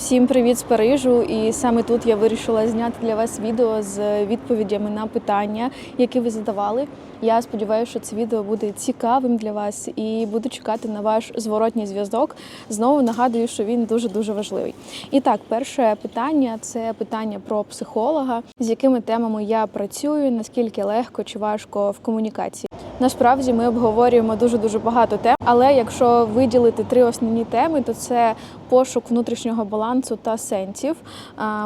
Всім привіт з Парижу! І саме тут я вирішила зняти для вас відео з відповідями на питання, які ви задавали. Я сподіваюся, що це відео буде цікавим для вас і буду чекати на ваш зворотній зв'язок. Знову нагадую, що він дуже дуже важливий. І так, перше питання це питання про психолога, з якими темами я працюю, наскільки легко чи важко в комунікації. Насправді ми обговорюємо дуже дуже багато тем, але якщо виділити три основні теми, то це пошук внутрішнього балансу та сенсів.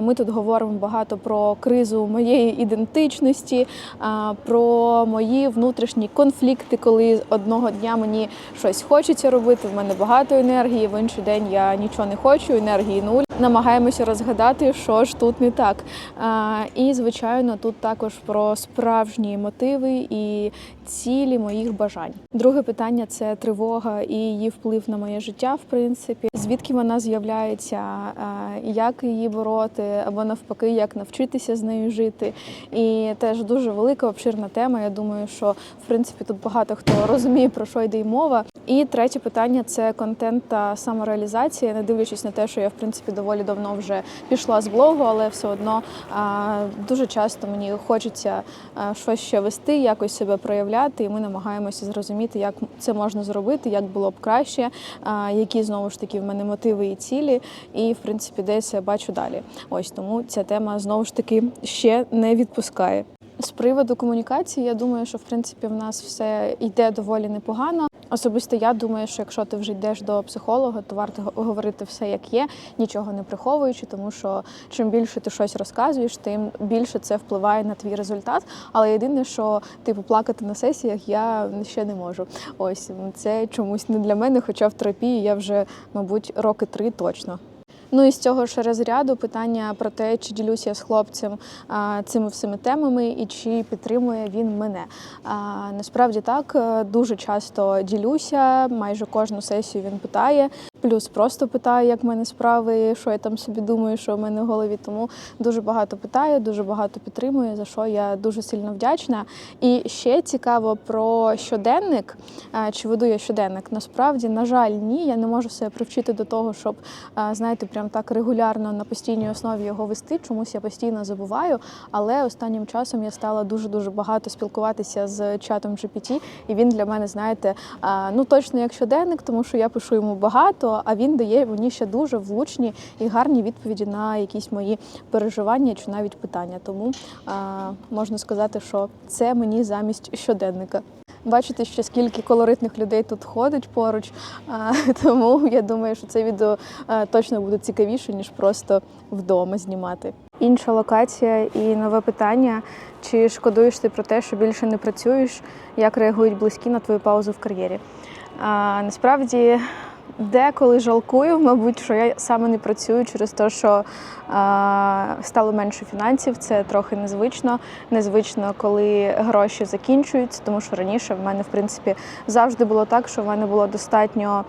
Ми тут говоримо багато про кризу моєї ідентичності, про мої внутрішні конфлікти, коли одного дня мені щось хочеться робити. В мене багато енергії, в інший день я нічого не хочу, енергії нуль. Намагаємося розгадати, що ж тут не так. І звичайно, тут також про справжні мотиви і цілі моїх бажань. Друге питання це тривога і її вплив на моє життя, в принципі, звідки вона з'являється, як її бороти, або навпаки, як навчитися з нею жити. І теж дуже велика обширна тема. Я думаю, що в принципі тут багато хто розуміє про що йде й мова. І третє питання це контент та самореалізація, не дивлячись на те, що я в принципі доволі давно вже пішла з блогу, але все одно дуже часто мені хочеться щось ще вести, якось себе проявляти, і ми намагаємося зрозуміти, як це можна зробити, як було б краще, які знову ж таки в мене мотиви і цілі, і в принципі десь я бачу далі. Ось тому ця тема знову ж таки ще не відпускає. З приводу комунікації, я думаю, що в принципі в нас все йде доволі непогано. Особисто я думаю, що якщо ти вже йдеш до психолога, то варто говорити все як є, нічого не приховуючи, тому що чим більше ти щось розказуєш, тим більше це впливає на твій результат. Але єдине, що типу плакати на сесіях я ще не можу. Ось це чомусь не для мене, хоча в терапії я вже, мабуть, роки три точно. Ну і з цього ж розряду питання про те, чи ділюся з хлопцем цими всіми темами і чи підтримує він мене. Насправді так, е, дуже часто ділюся, майже кожну сесію він питає. Плюс просто питає, як в мене справи, що я там собі думаю, що в мене в голові. Тому дуже багато питає, дуже багато підтримує, за що я дуже сильно вдячна. І ще цікаво про щоденник. Чи веду я щоденник? Насправді, на жаль, ні. Я не можу себе привчити до того, щоб знаєте, прям так регулярно на постійній основі його вести. Чомусь я постійно забуваю. Але останнім часом я стала дуже дуже багато спілкуватися з чатом GPT, і він для мене, знаєте, ну точно як щоденник, тому що я пишу йому багато, а він дає мені ще дуже влучні і гарні відповіді на якісь мої переживання чи навіть питання. Тому а, можна сказати, що це мені замість щоденника. Бачите, ще скільки колоритних людей тут ходить поруч, а, тому я думаю, що це відео а, точно буде цікавіше, ніж просто вдома знімати. Інша локація і нове питання: чи шкодуєш ти про те, що більше не працюєш? Як реагують близькі на твою паузу в кар'єрі? А, насправді. Деколи жалкую, мабуть, що я саме не працюю через те, що а, стало менше фінансів. Це трохи незвично. Незвично, коли гроші закінчуються, тому що раніше в мене, в принципі, завжди було так, що в мене було достатньо.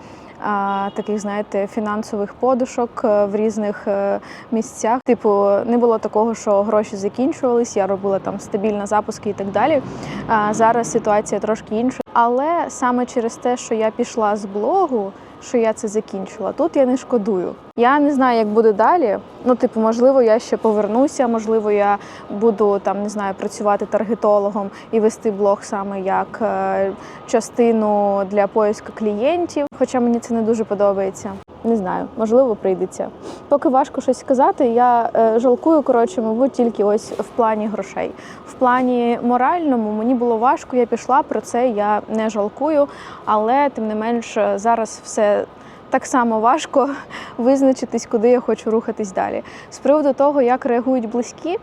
Таких, знаєте, фінансових подушок е, в різних е, місцях. Типу, не було такого, що гроші закінчувались, я робила там стабільні запуски і так далі. А зараз ситуація трошки інша. Але саме через те, що я пішла з блогу, що я це закінчила. Тут я не шкодую. Я не знаю, як буде далі. Ну, типу, можливо, я ще повернуся, можливо, я буду там не знаю, працювати таргетологом і вести блог саме як е, частину для поїзду клієнтів. Хоча мені це не дуже подобається. Не знаю, можливо, прийдеться. Поки важко щось сказати, я е, жалкую, коротше, мабуть, тільки ось в плані грошей. В плані моральному мені було важко, я пішла про це, я не жалкую, але тим не менш е, зараз все. Так само важко визначитись, куди я хочу рухатись далі. З приводу того, як реагують близькі, е,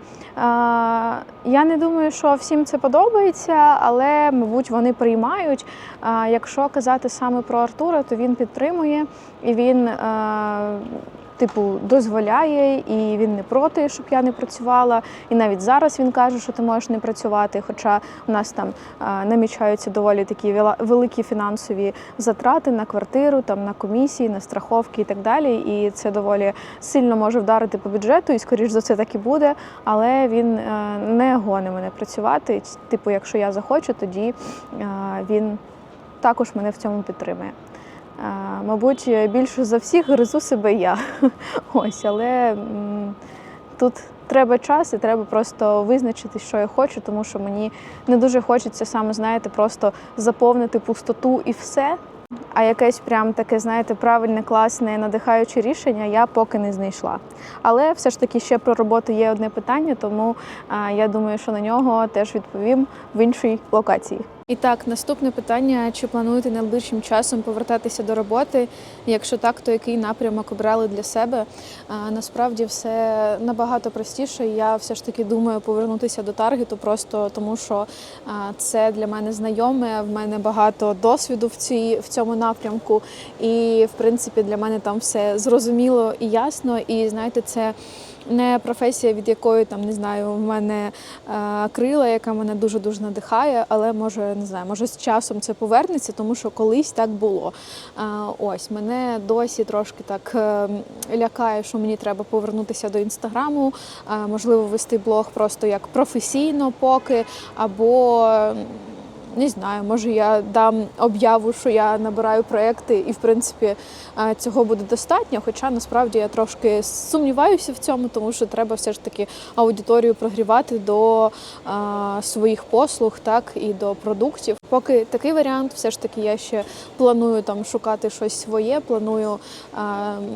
я не думаю, що всім це подобається, але, мабуть, вони приймають. Е, Якщо казати саме про Артура, то він підтримує і він. Типу, дозволяє, і він не проти, щоб я не працювала. І навіть зараз він каже, що ти можеш не працювати. Хоча у нас там намічаються доволі такі великі фінансові затрати на квартиру, там на комісії, на страховки і так далі. І це доволі сильно може вдарити по бюджету, і скоріш за все так і буде. Але він е, не гоне мене працювати. Типу, якщо я захочу, тоді е, він також мене в цьому підтримує. Мабуть, більше за всіх гризу себе я. Ось, але тут треба час і треба просто визначити, що я хочу, тому що мені не дуже хочеться саме, знаєте, просто заповнити пустоту і все. А якесь прям таке, знаєте, правильне, класне, надихаюче рішення я поки не знайшла. Але все ж таки ще про роботу є одне питання, тому я думаю, що на нього теж відповім в іншій локації. І так, наступне питання: чи плануєте найближчим часом повертатися до роботи? Якщо так, то який напрямок обрали для себе? А, насправді все набагато простіше. Я все ж таки думаю повернутися до таргету, просто тому що а, це для мене знайоме. В мене багато досвіду в цій в цьому напрямку, і в принципі для мене там все зрозуміло і ясно. І знаєте, це не професія, від якої там не знаю, в мене е, крила, яка мене дуже дуже надихає, але може не знаю, може з часом це повернеться, тому що колись так було. Ось мене досі трошки так е, лякає, що мені треба повернутися до інстаграму, можливо, вести блог просто як професійно, поки або. Не знаю, може я дам об'яву, що я набираю проекти, і в принципі е, цього буде достатньо. Хоча насправді я трошки сумніваюся в цьому, тому що треба все ж таки аудиторію прогрівати до е, своїх послуг, так і до продуктів. Поки такий варіант, все ж таки я ще планую там шукати щось своє. Планую е,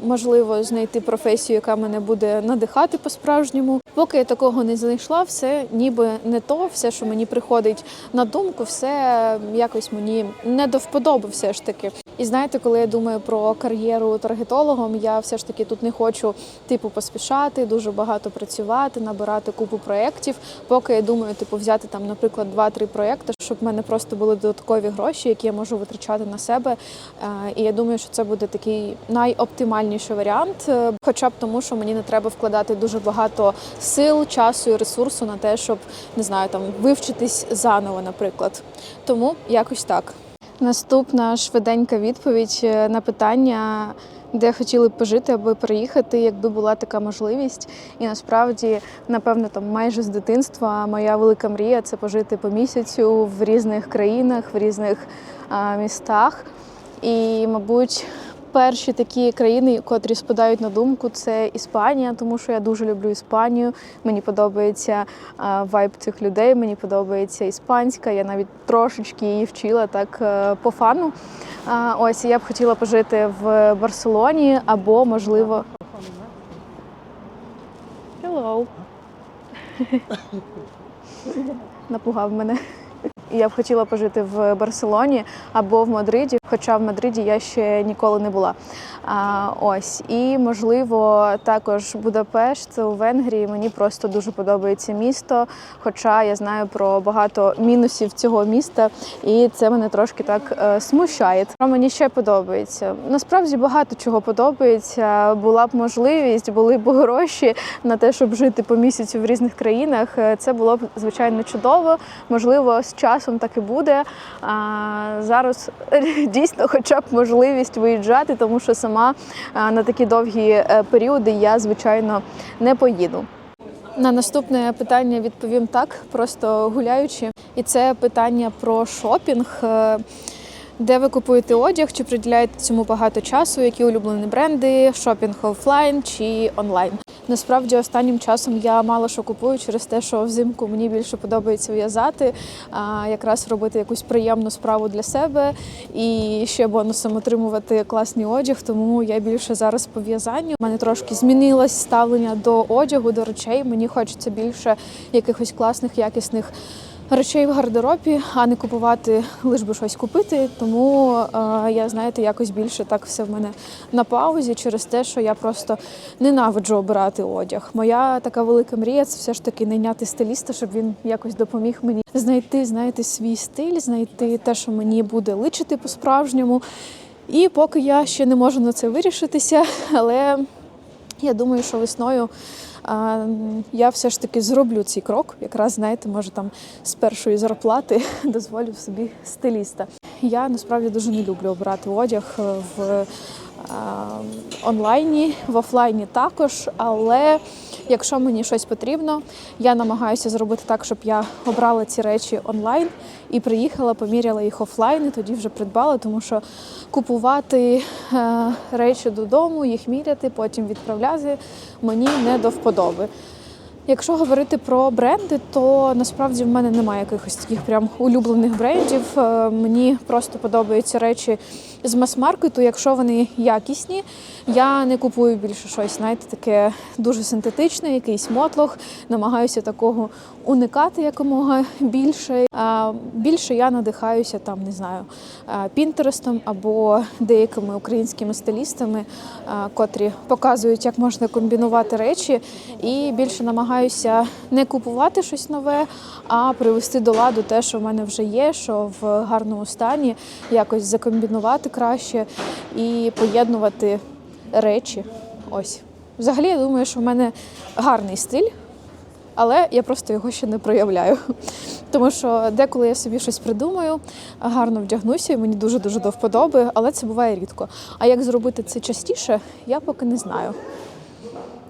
можливо знайти професію, яка мене буде надихати по-справжньому. Поки я такого не знайшла, все ніби не то, все, що мені приходить на думку, все якось мені не до вподоби, все ж таки. І знаєте, коли я думаю про кар'єру таргетологом, я все ж таки тут не хочу типу поспішати, дуже багато працювати, набирати купу проєктів. Поки я думаю, типу, взяти там, наприклад, два-три проєкти, щоб в мене просто були додаткові гроші, які я можу витрачати на себе. Е, І я думаю, що це буде такий найоптимальніший варіант, е, хоча б тому, що мені не треба вкладати дуже багато сил, часу і ресурсу на те, щоб не знаю, там вивчитись заново, наприклад. Тому якось так. Наступна швиденька відповідь е, на питання, де хотіли б пожити аби переїхати, якби була така можливість. І насправді, напевно, там майже з дитинства моя велика мрія це пожити по місяцю в різних країнах, в різних а, містах. І, мабуть, перші такі країни, котрі спадають на думку, це Іспанія, тому що я дуже люблю Іспанію. Мені подобається а, вайб цих людей, мені подобається іспанська. Я навіть трошечки її вчила так е, по фану. А, ось я б хотіла пожити в Барселоні або, можливо. Hello. Напугав мене. Я б хотіла пожити в Барселоні або в Мадриді, хоча в Мадриді я ще ніколи не була. А, ось і можливо також Будапешт у Венгрії. Мені просто дуже подобається місто. Хоча я знаю про багато мінусів цього міста, і це мене трошки так е, смущає. Що мені ще подобається. Насправді багато чого подобається. Була б можливість, були б гроші на те, щоб жити по місяцю в різних країнах. Е, Це було б звичайно чудово. Можливо, з часом так і буде. А зараз дійсно, хоча б можливість виїжджати, тому що сама на такі довгі е, періоди я звичайно не поїду. На наступне питання відповім так, просто гуляючи. І це питання про шопінг. Е, Де ви купуєте одяг, чи приділяєте цьому багато часу? Які улюблені бренди, шопінг офлайн чи онлайн? Насправді останнім часом я мало що купую через те, що взимку мені більше подобається в'язати, а якраз робити якусь приємну справу для себе і ще бонусом отримувати класний одяг. Тому я більше зараз по в'язанню. У мене трошки змінилось ставлення до одягу, до речей. Мені хочеться більше якихось класних, якісних. Речей в гардеробі, а не купувати лиш би щось купити. Тому е, я, знаєте, якось більше так все в мене на паузі через те, що я просто ненавиджу обирати одяг. Моя така велика мрія це все ж таки найняти стиліста, щоб він якось допоміг мені знайти, знаєте, свій стиль, знайти те, що мені буде личити по-справжньому. І поки я ще не можу на це вирішитися, але я думаю, що весною я все ж таки зроблю цей крок. Якраз знаєте, може там з першої зарплати дозволю собі стиліста. Я насправді дуже не люблю обирати одяг е, в онлайні, в офлайні також, але Якщо мені щось потрібно, я намагаюся зробити так, щоб я обрала ці речі онлайн і приїхала, поміряла їх офлайн, і тоді вже придбала, тому що купувати е, речі додому, їх міряти, потім відправляти мені не до вподоби. Якщо говорити про бренди, то насправді в мене немає якихось таких прям улюблених брендів. Е, Мені просто подобаються речі з мас-маркету. Якщо вони якісні, я не купую більше щось, знаєте, таке дуже синтетичне, якийсь мотлох. Намагаюся такого уникати якомога більше. А більше я надихаюся там, не знаю, Пінтерестом або деякими українськими стилістами, котрі показують, як можна комбінувати речі. І більше намагаюся не купувати щось нове, а привести до ладу те, що в мене вже є, що в гарному стані, якось закомбінувати краще і поєднувати речі. Ось. Взагалі, я думаю, що в мене гарний стиль але я просто його ще не проявляю. Тому що деколи я собі щось придумаю, гарно вдягнуся, і мені дуже дуже до вподоби, але це буває рідко. А як зробити це частіше, я поки не знаю.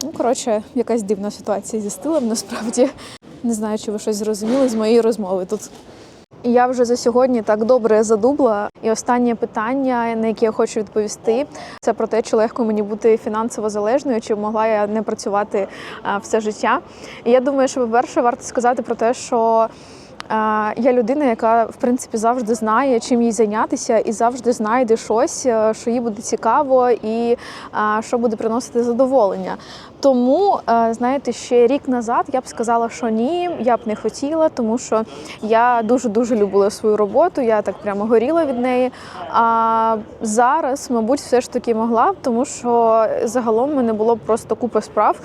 Ну, коротше, якась дивна ситуація зі стилем, насправді. Не знаю, чи ви щось зрозуміли з моєї розмови тут. Я вже за сьогодні так добре задубла. І останнє питання, на яке я хочу відповісти, це про те, чи легко мені бути фінансово залежною, чи могла я не працювати все життя. І я думаю, що по-перше, варто сказати про те, що. Я людина, яка в принципі завжди знає, чим їй зайнятися, і завжди знайде щось, е, що їй буде цікаво, і що буде приносити задоволення. Тому, е, знаєте, ще рік назад я б сказала, що ні, я б не хотіла, тому що я дуже дуже любила свою роботу, я так прямо горіла від неї. А зараз, мабуть, все ж таки могла тому що загалом в мене було просто купа справ,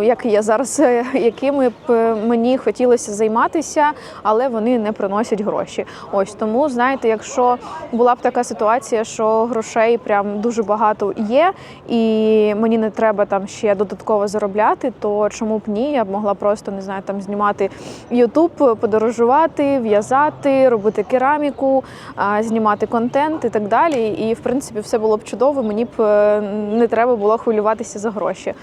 як я зараз, е, якими б мені хотілося займатися, але вони не приносять гроші. Ось тому, знаєте, якщо була б така ситуація, що грошей прям дуже багато є, і мені не треба там ще додатково заробляти, то чому б ні? Я б могла просто не знаю, там знімати Ютуб, подорожувати, в'язати, робити кераміку, знімати контент і так далі. І в принципі все було б чудово. Мені б е, не треба було хвилюватися за гроші.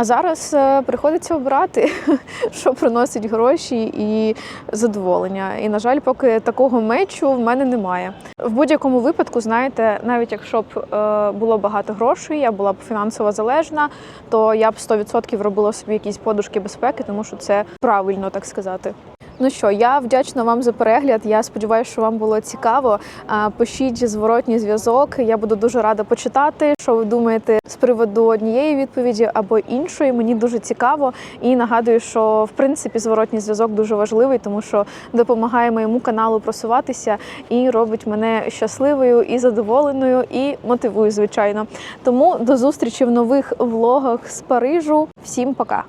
А зараз е, приходиться обирати, що приносить гроші і задоволення. І на жаль, поки такого мечу в мене немає. В будь-якому випадку, знаєте, навіть якщо б е, було багато грошей, я була б фінансово залежна, то я б 100% робила собі якісь подушки безпеки, тому що це правильно так сказати. Ну що, я вдячна вам за перегляд. Я сподіваюся, що вам було цікаво. Пишіть зворотній зв'язок. Я буду дуже рада почитати, що ви думаєте з приводу однієї відповіді або іншої. Мені дуже цікаво і нагадую, що в принципі зворотній зв'язок дуже важливий, тому що допомагає моєму каналу просуватися і робить мене щасливою і задоволеною, і мотивує, звичайно. Тому до зустрічі в нових влогах з Парижу. Всім пока!